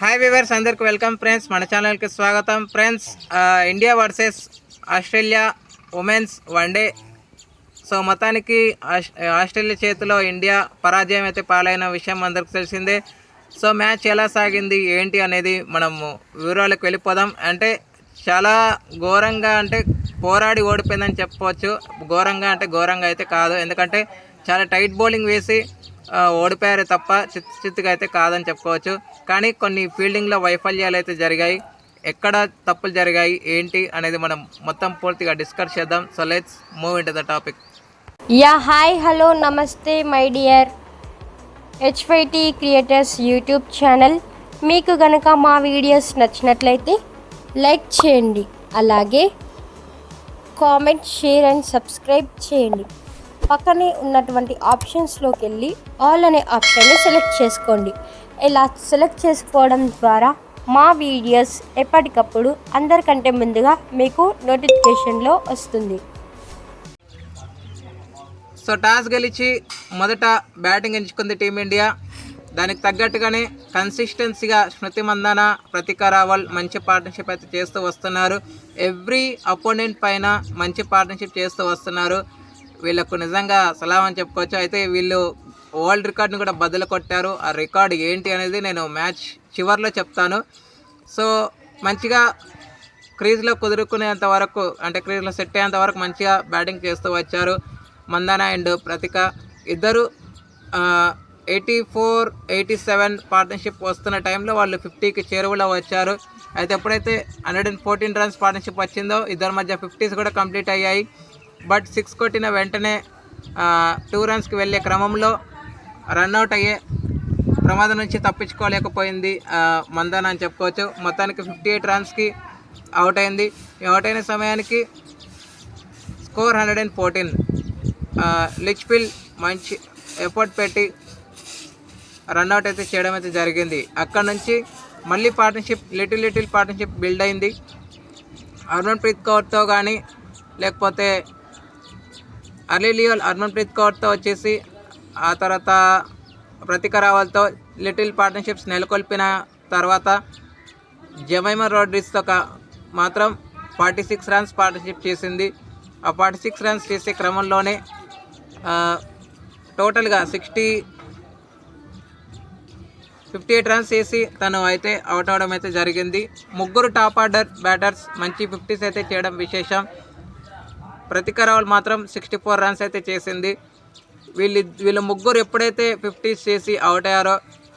Hi viewers అందరికి welcome friends మన ఛానల్కి స్వాగతం. Friends India versus Australia women's one day so మొత్తానికి ఆస్- ఆస్ట్రేలియా చేతిలో ఇండియా పరాజయం అయితే పాలైన విషయం అందరికి తెలిసిందే. సో మ్యాచ్ ఎలా సాగింది ఏంటి అనేది మనము వివరాలకు వెళ్ళిపోదాం. అంటే చాలా ఘోరంగా అంటే పోరాడి ఓడిపోయిందని చెప్పవచ్చు. ఘోరంగా అంటే ఘోరంగా అయితే కాదు. ఎందుకంటే చాలా టైట్ బౌలింగ్ వేసి ఓడిపోయారు తప్ప చిత్తు చిత్తుగా అయితే కాదని చెప్పుకోవచ్చు. కానీ కొన్ని ఫీల్డింగ్లో వైఫల్యాలు అయితే జరిగాయి. ఎక్కడ తప్పులు జరిగాయి ఏంటి అనేది మనం మొత్తం పూర్తిగా డిస్కస్ చేద్దాం. So let's move in the topic yeah hi hello నమస్తే my dear HYT creators YouTube channel. మీకు గనక మా వీడియోస్ నచ్చినట్లయితే లైక్ చేయండి. అలాగే కామెంట్ షేర్ అండ్ సబ్స్క్రైబ్ చేయండి. పక్కనే ఉన్నటువంటి ఆప్షన్స్లోకి వెళ్ళి ఆల్ అనే ఆప్షన్ని సెలెక్ట్ చేసుకోండి. ఇలా సెలెక్ట్ చేసుకోవడం ద్వారా మా వీడియోస్ ఎప్పటికప్పుడు అందరికంటే ముందుగా మీకు నోటిఫికేషన్లో వస్తుంది. సో టాస్ గెలిచి మొదట బ్యాటింగ్ ఎంచుకుంది టీమిండియా దానికి తగ్గట్టుగానే కన్సిస్టెన్సీగా స్మృతి మందాన ప్రతిక రావల్ మంచి పార్ట్నర్షిప్ అయితే చేస్తూ వస్తున్నారు. ఎవ్రీ అపోనెంట్ పైన మంచి పార్ట్నర్షిప్ చేస్తూ వస్తున్నారు. వీళ్ళకు నిజంగా సలాం అని చెప్పుకోవచ్చు. అయితే వీళ్ళు వరల్డ్ రికార్డ్ని కూడా బదులు కొట్టారు. ఆ రికార్డ్ ఏంటి అనేది నేను మ్యాచ్ చివర్లో చెప్తాను. సో మంచిగా క్రీజ్లో కుదురుకునేంత వరకు అంటే క్రీజ్లో సెట్ అయ్యేంత వరకు మంచిగా బ్యాటింగ్ చేస్తూ వచ్చారు మందాన అండ్ ప్రతిక. ఇద్దరు eighty four eighty seven partnership వస్తున్న టైంలో వాళ్ళు ఫిఫ్టీకి చేరువలో వచ్చారు. అయితే ఎప్పుడైతే hundred and fourteen runs partnership వచ్చిందో ఇద్దరి మధ్య ఫిఫ్టీస్ కూడా కంప్లీట్ అయ్యాయి. బట్ సిక్స్ కొట్టిన వెంటనే టూ రన్స్కి వెళ్ళే క్రమంలో రన్అట్ అయ్యే ప్రమాదం నుంచి తప్పించుకోలేకపోయింది మందన మందాన అని చెప్పుకోవచ్చు. మొత్తానికి ఫిఫ్టీ ఎయిట్ రన్స్కి అవుట్ అయింది. అవుట్ అయిన సమయానికి score hundred and fourteen Litchfield మంచి ఎఫర్ట్ పెట్టి రన్అట్ అయితే చేయడం అయితే జరిగింది. అక్కడ నుంచి మళ్ళీ partnership little little partnership build అయింది. హర్మన్ప్రీత్ కౌర్తో కానీ లేకపోతే అలీ లియోల్ హర్మన్ప్రీత్ కౌర్తో వచ్చేసి ఆ తర్వాత ప్రతిక రావాల్తో లిటిల్ పార్ట్నర్షిప్స్ నెలకొల్పిన తర్వాత జమైమా రోడ్రిస్తో మాత్రం ఫార్టీ సిక్స్ రన్స్ పార్ట్నర్షిప్ చేసింది. ఆ ఫార్టీ సిక్స్ రన్స్ చేసే క్రమంలోనే టోటల్గా సిక్స్టీ ఫిఫ్టీ ఎయిట్ రన్స్ చేసి తను అయితే అవుట్ అవడం అయితే జరిగింది. ముగ్గురు టాప్ ఆర్డర్ బ్యాటర్స్ మంచి ఫిఫ్టీస్ అయితే చేయడం విశేషం. ప్రతిక రావల్ మాత్రం సిక్స్టీ ఫోర్ రన్స్ అయితే చేసింది. వీళ్ళు వీళ్ళు ముగ్గురు ఎప్పుడైతే ఫిఫ్టీస్ చేసి అవుట్ అయ్యారో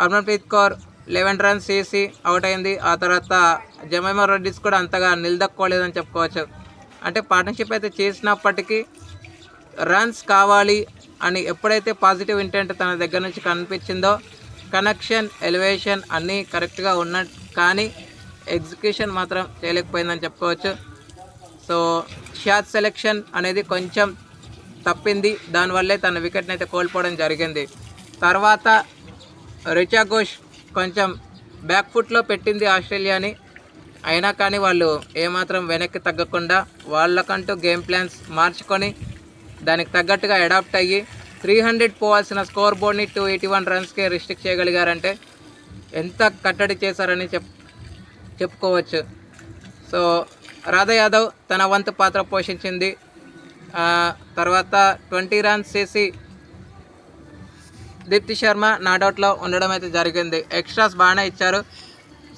హర్మన్ప్రీత్ కౌర్ లెవెన్ రన్స్ చేసి అవుట్ అయింది. ఆ తర్వాత జమైమా రెడ్డిస్ కూడా అంతగా నిలదక్కోలేదని చెప్పుకోవచ్చు. అంటే పార్ట్నర్షిప్ అయితే చేసినప్పటికీ రన్స్ కావాలి అని ఎప్పుడైతే పాజిటివ్ ఇంటెంట్ తన దగ్గర నుంచి కనిపించిందో కనెక్షన్ ఎలివేషన్ అన్నీ కరెక్ట్గా ఉన్న కానీ ఎగ్జిక్యూషన్ మాత్రం చేయలేకపోయిందని చెప్పుకోవచ్చు. సో షాట్ సెలెక్షన్ అనేది కొంచెం తప్పింది. దానివల్లే తన వికెట్ని అయితే కోల్పోవడం జరిగింది. తర్వాత రిచా ఘోష్ కొంచెం బ్యాక్ ఫుట్లో పెట్టింది ఆస్ట్రేలియాని. అయినా కానీ వాళ్ళు ఏమాత్రం వెనక్కి తగ్గకుండా వాళ్ళకంటూ గేమ్ ప్లాన్స్ మార్చుకొని దానికి తగ్గట్టుగా అడాప్ట్ అయ్యి త్రీ హండ్రెడ్ పోవాల్సిన స్కోర్ బోర్డ్ని టూ ఎయిటీ వన్ రన్స్కే రిస్ట్రిక్ట్ చేయగలిగారంటే ఎంత కట్టడి చేశారని చెప్ చెప్పుకోవచ్చు. సో రాధా యాదవ్ తన వంతు పాత్ర పోషించింది. తర్వాత ట్వంటీ రన్స్ చేసి దీప్తి శర్మ నాడౌట్లో ఉండడం అయితే జరిగింది. ఎక్స్ట్రాస్ బాగానే ఇచ్చారు.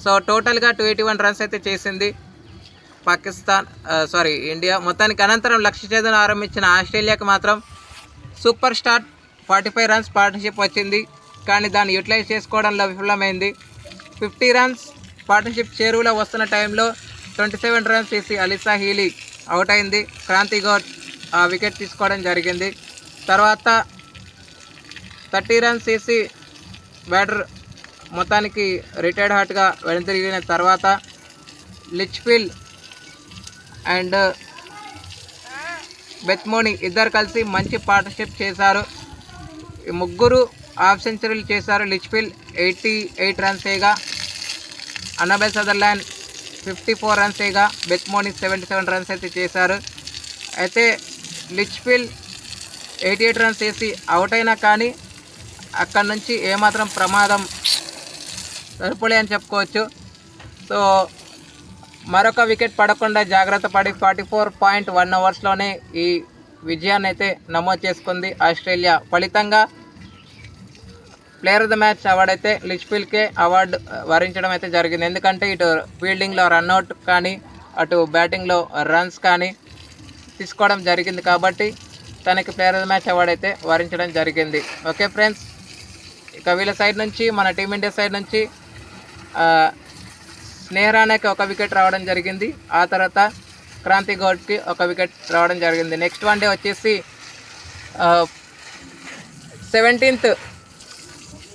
సో టోటల్గా టూ ఎయిటీ వన్ రన్స్ అయితే చేసింది. పాకిస్తాన్ సారీ ఇండియా మొత్తానికి అనంతరం లక్ష్య ఛేదన ఆరంభించిన ఆస్ట్రేలియాకి మాత్రం super star forty five runs partnership వచ్చింది. కానీ దాన్ని యూటిలైజ్ చేసుకోవడంలో విఫలమైంది. ఫిఫ్టీ రన్స్ పార్ట్నర్షిప్ చేరువులో వస్తున్న టైంలో ట్వంటీ సెవెన్ రన్స్ తీసి అలిసా హీలీ అవుట్ అయింది. క్రాంతి గౌడ్ ఆ వికెట్ తీసుకోవడం జరిగింది. తర్వాత థర్టీ రన్స్ తీసి బ్యాటర్ మొత్తానికి రిటైర్డ్ హార్ట్గా వెనుతిరిగిన తర్వాత లిచ్ఫీల్డ్ అండ్ బెత్మోని ఇద్దరు కలిసి మంచి పార్ట్నర్షిప్ చేశారు. ముగ్గురు హాఫ్ సెంచరీలు చేశారు లిచ్ఫీల్డ్. ఎయిటీ ఎయిట్ రన్స్ వేయగా Annabel Sutherland fifty four runs బెక్మోని Beth Mooney seventy seven runs అయితే చేశారు. అయితే లిచ్ఫీల్డ్ ఎయిటీ ఎయిట్ రన్స్ వేసి అవుట్ అయినా కానీ అక్కడ నుంచి ఏమాత్రం ప్రమాదం సరిపోలే అని చెప్పుకోవచ్చు. సో మరొక వికెట్ పడకుండా జాగ్రత్త పడి ఫార్టీ ఫోర్ పాయింట్ వన్ అవర్స్లోనే ఈ విజయాన్ని అయితే నమోదు చేసుకుంది ఆస్ట్రేలియా. ఫలితంగా player of the match award అయితే లిచ్పిల్కే అవార్డు uh, వరించడం అయితే జరిగింది. ఎందుకంటే ఇటు ఫీల్డింగ్లో రన్అట్ కానీ అటు బ్యాటింగ్లో రన్స్ కానీ తీసుకోవడం జరిగింది కాబట్టి తనకి player of the match award అయితే వరించడం జరిగింది. ఓకే ఫ్రెండ్స్ ఇక వీళ్ళ సైడ్ నుంచి మన టీమిండియా సైడ్ నుంచి స్నేహరానికి ఒక వికెట్ రావడం జరిగింది. ఆ తర్వాత క్రాంతి గౌడ్కి ఒక వికెట్ రావడం జరిగింది. నెక్స్ట్ వన్ డే వచ్చేసి సెవెంటీన్త్